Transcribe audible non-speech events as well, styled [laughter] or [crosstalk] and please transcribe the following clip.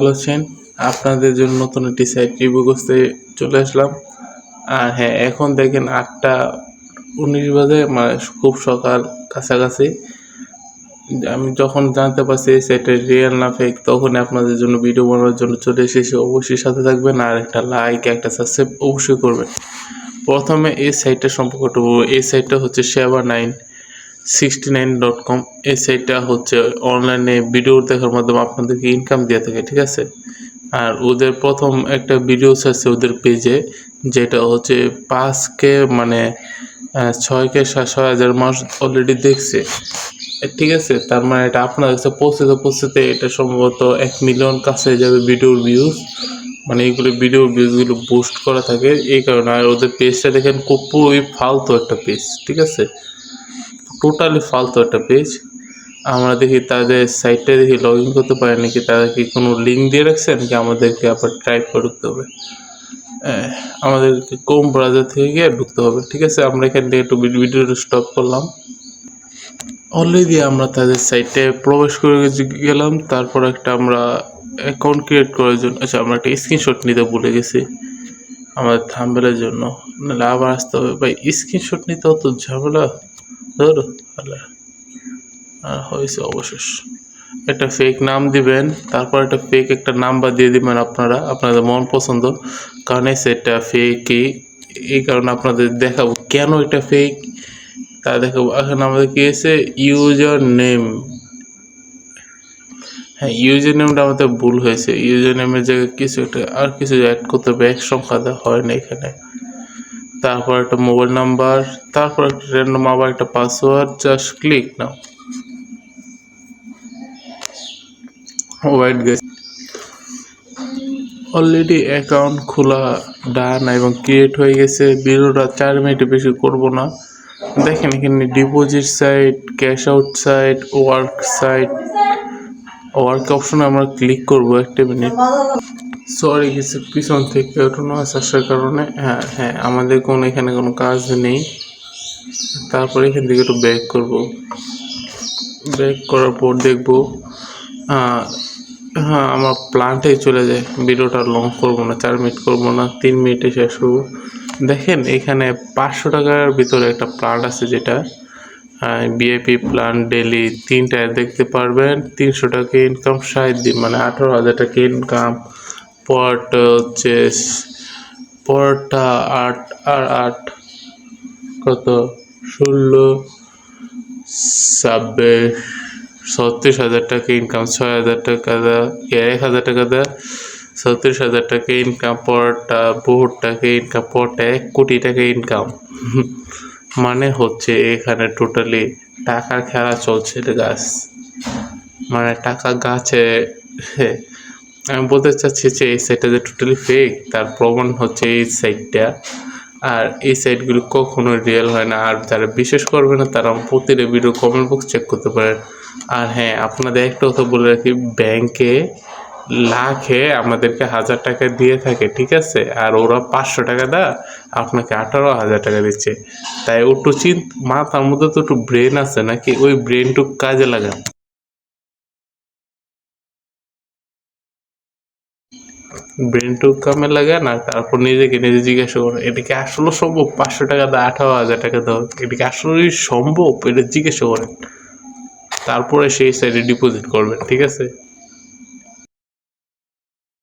ভালো আছেন আপনাদের জন্য নতুন একটি সাইট রিভিউ করতে চলে আসলাম। আর হ্যাঁ এখন দেখেন আটটা উনিশ বাজে মানে খুব সকাল কাছাকাছি। আমি যখন জানতে পারছি এই সাইটটা রিয়েল না ফেক তখন আপনাদের জন্য ভিডিও বানানোর জন্য চলে এসেছি। অবশ্যই সাথে থাকবেন আর একটা লাইক একটা সাবস্ক্রাইব অবশ্যই করবেন। প্রথমে এই সাইটটা সম্পর্কে এই সাইটটা হচ্ছে Seba nine sixty nine dot com এই সাইটটা হচ্ছে অনলাইনে ভিডিও দেখার মাধ্যমে আপনাদেরকে ইনকাম দিয়ে থাকে ঠিক আছে? আর ওদের প্রথম একটা ভিডিওস আছে ওদের পেজে যেটা হচ্ছে পাঁচকে মানে আহ, ছয়কে সাত ছয় হাজার মানুষ অলরেডি দেখছে। ঠিক আছে? তার মানে এটা আপনার কাছে পৌঁছতে পৌঁছতে এটা সম্ভবত এক মিলিয়ন কাছে যাবে ভিডিওর ভিউজ মানে এইগুলো ভিডিও ভিউজগুলো বুস্ট করা থাকে। এই কারণে আর ওদের পেজটা দেখেন খুবই ফালতু একটা পেজ ঠিক আছে? টোটালি ফালতু একটা পেজ আমরা দেখি তাদের সাইটটা দেখি লগ ইন করতে পারে নাকি তারা কি কোনো লিঙ্ক দিয়ে রাখছে নাকি আমাদেরকে আবার টাইপ করে ঢুকতে হবে? আহ, আমাদেরকে কোম ব্রাউজার থেকে গিয়ে ঢুকতে হবে ঠিক আছে? আমরা এখান থেকে একটু ভিডিওটা স্টপ করলাম। অলরেডি আমরা তাদের সাইটে প্রবেশ করে গেলাম তারপর একটা আমরা অ্যাকাউন্ট ক্রিয়েট করার জন্য আচ্ছা আমরা একটা স্ক্রিনশট নিতে ভুলে গেছি আমাদের থাম্বেলের জন্য। নাহলে আবার আসতে হবে। ভাই স্ক্রিনশট নিতে অত ঝামেলা? ধরো হয়েছে অবশেষ। একটা ফেক নাম দিবেন, তারপর একটা ফেক একটা নাম্বার দিয়ে দিবেন আপনারা, আপনাদের মন পছন্দ। কারণ সেটটা ফেকই এই কারণে আপনাদের দেখাবো কেন এটা ফেক তা দেখাবো। এখন আমাদের কি আছে? ইউজার নেম হ্যাঁ ইউজার নেমটা আমাদের ভুল হয়েছে। ইউজার নেমের জায়গায় কিছু একটা, আর কিছু অ্যাড করতে হবে এক সংখ্যা হয় না এখানে। তারপর একটা মোবাইল নাম্বার, তারপর একটা র্যান্ডম আবার একটা password just click now wait গেছে অলরেডি অ্যাকাউন্ট খোলা ডান এবং ক্রিয়েট হয়ে গেছে। ভিডিওটা চার মিনিটে বেশি করব না। দেখেন এখানে deposit site cash out site work site work অপশনে আমরা ক্লিক করব, একটা মিনিট সরি কিছু পিছন থেকে নয়েস আসার কারণে হ্যাঁ হ্যাঁ আমাদের কোনো, এখানে কোনো কাজ নেই। তারপরে এখান থেকে একটু ব্যাক করব। ব্যাক করার পর দেখব হ্যাঁ আমার প্লান্টে চলে যায়। ভিডিওটা লং করব না, চার মিনিট করব না, তিন মিনিটে শেষ করব। দেখেন, এখানে পাঁচশো টাকার ভিতরে একটা প্লান্ট আছে যেটা বিআইপি প্ল্যান ডেলি তিনটায় দেখতে পারবেন। তিনশো টাকা ইনকাম ষাট দিন মানে আঠারো হাজার টাকা ইনকাম পরটা হচ্ছে পরটা আট, আর আট। কত? ষোলো, ছাব্বিশ, ছত্রিশ হাজার টাকা ইনকাম ছয় হাজার টাকা দেয় এক হাজার টাকা দেয় ছত্রিশ হাজার টাকা ইনকাম পরটা, বহুত টাকা ইনকাম পরটা এক কোটি টাকা ইনকাম [laughs] মানে হচ্ছে এখানে টোটালি টাকার খেলা চলছে গাছ মানে টাকা গাছে আমি বলতে চাচ্ছি যে এই সাইটটা যে টোটালি ফেক তার প্রমাণ হচ্ছে এই সাইটটা আর এই সাইটগুলো কখনো রিয়েল হয় না। আর যারা বিশ্বাস করবে না, তারা প্রতিটা ভিডিও কমেন্ট বক্স চেক করতে পারেন আর হ্যাঁ আপনাদের একটা কথা বলে রাখি ব্যাংকে লাখে আমাদেরকে হাজার টাকা দিয়ে থাকে, ঠিক আছে? আর ওরা পাঁচশো টাকা দেয় আপনাকে আঠারো হাজার টাকা দিচ্ছে। তাই একটু চিন মাথার মধ্যে তো একটু ব্রেন আছে নাকি? ওই ব্রেনটুকু কাজে লাগান। ব্রেনটুকু কামে লাগান না, তারপর নিজেকে নিজে জিজ্ঞাসা করেন এটা কি আসলে সম্ভব? পাঁচশো টাকা দেয় আঠারো হাজার টাকা দেওয়া, এটা কি আসলে সম্ভব? এটা জিজ্ঞাসা করেন। তারপরে সেই সাইডে ডিপোজিট করবেন, ঠিক আছে?